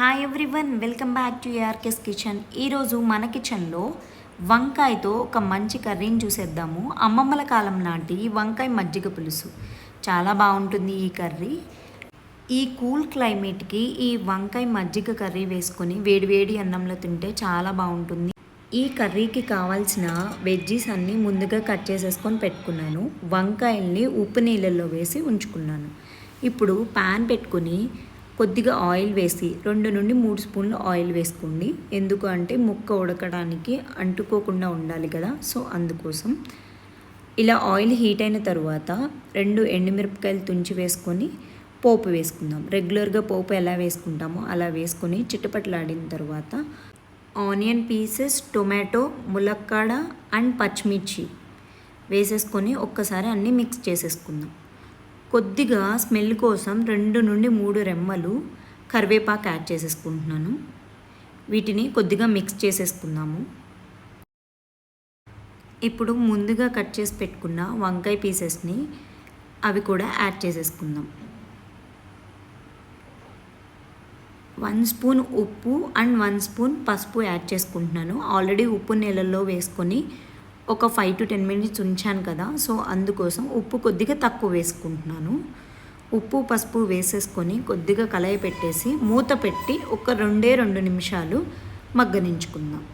Hi everyone welcome back to ARKS kitchen ఈరోజు మన కిచెన్లో వంకాయతో ఒక మంచి కర్రీని చూసేద్దాము. అమ్మమ్మల కాలం నాటి వంకాయ మజ్జిగ పులుసు. చాలా బాగుంటుంది ఈ కర్రీ ఈ కూల్ క్లైమేట్కి ఈ వంకాయ మజ్జిగ కర్రీ వేసుకొని వేడివేడి అన్నంలో తింటే చాలా బాగుంటుంది. ఈ కర్రీకి కావాల్సిన వెజ్జీస్ అన్నీ ముందుగా కట్ చేసేసుకొని పెట్టుకున్నాను. వంకాయల్ని ఉప్పు నీళ్ళల్లో వేసి ఉంచుకున్నాను. ఇప్పుడు ప్యాన్ పెట్టుకుని కొద్దిగా ఆయిల్ వేసి రెండు నుండి మూడు స్పూన్లు ఆయిల్ వేసుకోండి. ఎందుకు అంటే ముక్క ఉడకడానికి అంటుకోకుండా ఉండాలి కదా. సో అందుకోసం ఇలా ఆయిల్ హీట్ అయిన తర్వాత రెండు ఎండుమిరపకాయలు తుంచి వేసుకొని పోపు వేసుకుందాం. రెగ్యులర్గా పోపు ఎలా వేసుకుంటామో అలా వేసుకొని చిట్టపట్లాడిన తర్వాత ఆనియన్ పీసెస్ టొమాటో ములక్కాడ అండ్ పచ్చిమిర్చి వేసేసుకొని ఒక్కసారి అన్నీ మిక్స్ చేసేసుకుందాం. కొద్దిగా స్మెల్ కోసం రెండు నుండి మూడు రెమ్మలు కరివేపాకు యాడ్ చేసేసుకుంటున్నాను. వీటిని కొద్దిగా మిక్స్ చేసేసుకుందాము. ఇప్పుడు ముందుగా కట్ చేసి పెట్టుకున్న వంకాయ పీసెస్ని అవి కూడా యాడ్ చేసేసుకుందాం. వన్ స్పూన్ ఉప్పు అండ్ వన్ స్పూన్ పసుపు యాడ్ చేసుకుంటున్నాను. ఆల్రెడీ ఉప్పు నీళ్ళల్లో వేసుకొని ఒక ఫైవ్ టు టెన్ మినిట్స్ ఉంచాను కదా సో అందుకోసం ఉప్పు కొద్దిగా తక్కువ వేసుకుంటున్నాను. ఉప్పు పసుపు వేసేసుకొని కొద్దిగా కలయి పెట్టేసి మూత పెట్టి ఒక రెండే రెండు నిమిషాలు మగ్గనించుకుందాం.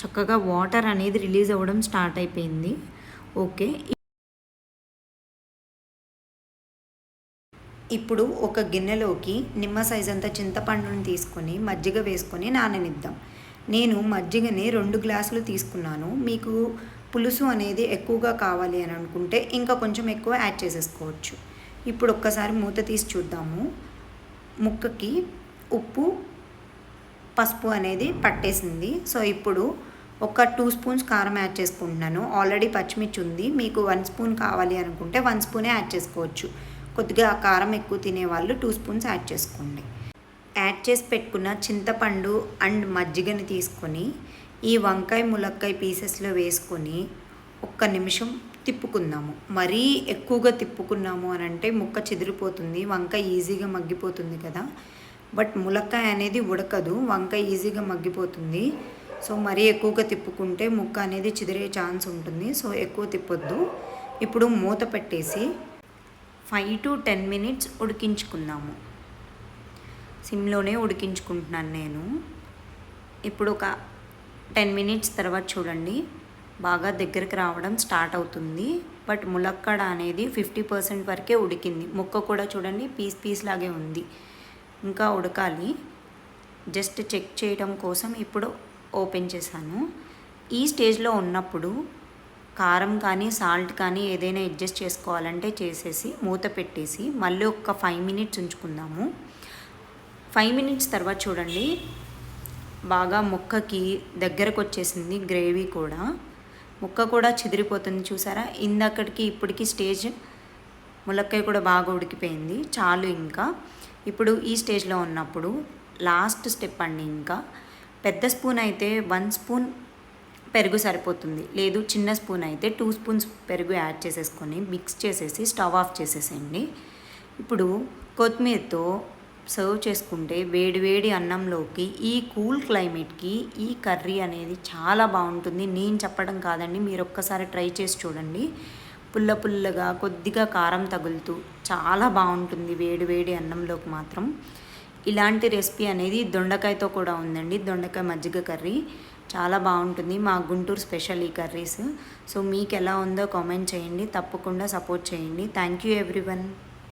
చక్కగా వాటర్ అనేది రిలీజ్ అవ్వడం స్టార్ట్ అయిపోయింది. ఓకే ఇప్పుడు ఒక గిన్నెలోకి నిమ్మ సైజ్ అంత చింతపండుని తీసుకొని మజ్జిగ వేసుకొని నాననిద్దాం. నేను మజ్జిగని రెండు గ్లాసులు తీసుకున్నాను. మీకు పులుసు అనేది ఎక్కువగా కావాలి అని అనుకుంటే ఇంకా కొంచెం ఎక్కువ యాడ్ చేసేసుకోవచ్చు. ఇప్పుడు ఒక్కసారి మూత తీసి చూద్దాము. ముక్కకి ఉప్పు పసుపు అనేది పట్టేసింది. సో ఇప్పుడు ఒక టూ స్పూన్స్ కారం యాడ్ చేసుకుంటున్నాను. ఆల్రెడీ పచ్చిమిర్చి ఉంది. మీకు వన్ స్పూన్ కావాలి అనుకుంటే వన్ స్పూనే యాడ్ చేసుకోవచ్చు. కొద్దిగా కారం ఎక్కువ తినేవాళ్ళు టూ స్పూన్స్ యాడ్ చేసుకోండి. యాడ్ చేసి పెట్టుకున్న చింతపండు అండ్ మజ్జిగని తీసుకొని ఈ వంకాయ ములక్కాయ పీసెస్లో వేసుకొని ఒక్క నిమిషం తిప్పుకుందాము. మరీ ఎక్కువగా తిప్పుకున్నాము అని అంటే ముక్క చెదిరిపోతుంది వంకాయ ఈజీగా మగ్గిపోతుంది కదా. బట్ ములక్కాయ అనేది ఉడకదు వంకాయ ఈజీగా మగ్గిపోతుంది. సో మరీ ఎక్కువగా తిప్పుకుంటే ముక్క అనేది చెదిరే ఛాన్స్ ఉంటుంది. సో ఎక్కువ తిప్పొద్దు. ఇప్పుడు మూత పెట్టేసి ఫైవ్ టు టెన్ మినిట్స్ ఉడికించుకుందాము. సిమ్లోనే ఉడికించుకుంటున్నాను నేను. ఇప్పుడు ఒక టెన్ మినిట్స్ తర్వాత చూడండి. బాగా దగ్గరికి రావడం స్టార్ట్ అవుతుంది. బట్ ములక్కడ అనేది ఫిఫ్టీ పర్సెంట్ వరకే ఉడికింది. ముక్క కూడా చూడండి పీస్ పీస్ లాగే ఉంది. ఇంకా ఉడకాలి. జస్ట్ చెక్ చేయడం కోసం ఇప్పుడు ఓపెన్ చేశాను. ఈ స్టేజ్లో ఉన్నప్పుడు కారం కానీ సాల్ట్ కానీ ఏదైనా అడ్జస్ట్ చేసుకోవాలంటే చేసేసి మూత పెట్టేసి మళ్ళీ ఒక ఫైవ్ మినిట్స్ ఉంచుకుందాము. ఫైవ్ మినిట్స్ తర్వాత చూడండి బాగా ముక్కకి దగ్గరకు వచ్చేసింది గ్రేవీ కూడా. ముక్క కూడా చెదిరిపోతుంది చూసారా? ఇందక్కడికి ఇప్పటికి స్టేజ్ ములక్కాయ కూడా బాగా ఉడికిపోయింది. చాలు ఇంకా. ఇప్పుడు ఈ స్టేజ్లో ఉన్నప్పుడు లాస్ట్ స్టెప్ అండి ఇంకా. పెద్ద స్పూన్ అయితే వన్ స్పూన్ పెరుగు సరిపోతుంది. లేదు చిన్న స్పూన్ అయితే టూ స్పూన్స్ పెరుగు యాడ్ చేసేసుకొని మిక్స్ చేసేసి స్టవ్ ఆఫ్ చేసేసేయండి. ఇప్పుడు కొత్తిమీరతో సర్వ్ చేసుకుంటే వేడివేడి అన్నంలోకి ఈ కూల్ క్లైమేట్కి ఈ కర్రీ అనేది చాలా బాగుంటుంది. నేను చెప్పడం కాదండి మీరు ఒక్కసారి ట్రై చేసి చూడండి. పుల్ల పుల్లగా కొద్దిగా కారం తగులుతూ చాలా బాగుంటుంది వేడివేడి అన్నంలోకి మాత్రం. ఇలాంటి రెసిపీ అనేది దొండకాయతో కూడా ఉందండి. దొండకాయ మజ్జిగ కర్రీ. చాలా బాగుంటుంది. మా గుంటూరు స్పెషల్ ఈ కర్రీస్. సో మీకు ఎలా ఉందో కామెంట్ చేయండి. తప్పకుండా సపోర్ట్ చేయండి. Thank you everyone.